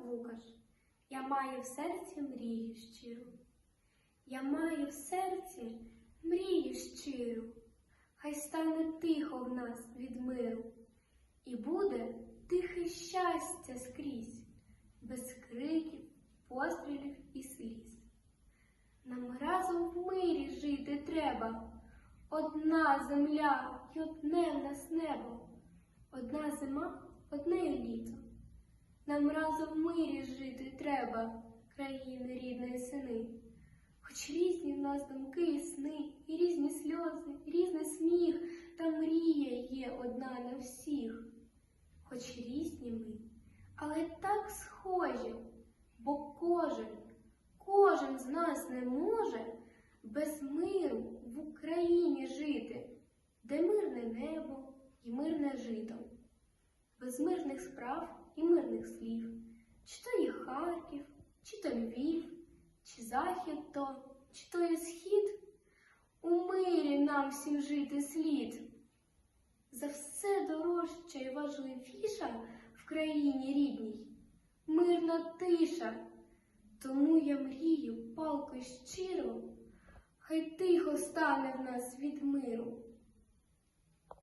Лукаш, я маю в серці мрію щиру. Я маю в серці мрію щиру, хай стане тихо в нас від миру, і буде тихе щастя скрізь, без криків, пострілів і сліз. Нам разом в мирі жити треба. Одна земля й одне в нас небо, одна зима, одне літо. Нам разом в мирі жити треба, країни рідної сини. Хоч різні в нас думки і сни, і різні сльози, і різний сміх, та мрія є одна на всіх. Хоч різні ми, але так схожі, бо кожен, кожен з нас не може без миру в Україні жити, де мирне небо і мирне жито, без мирних справ і мирних слів, чи то є Харків, чи то Львів, чи захід то, чи то є схід, у мирі нам всім жити слід. За все дорожча і важливіша в країні рідній мирна тиша. Тому я мрію палко щиро, хай тихо стане в нас від.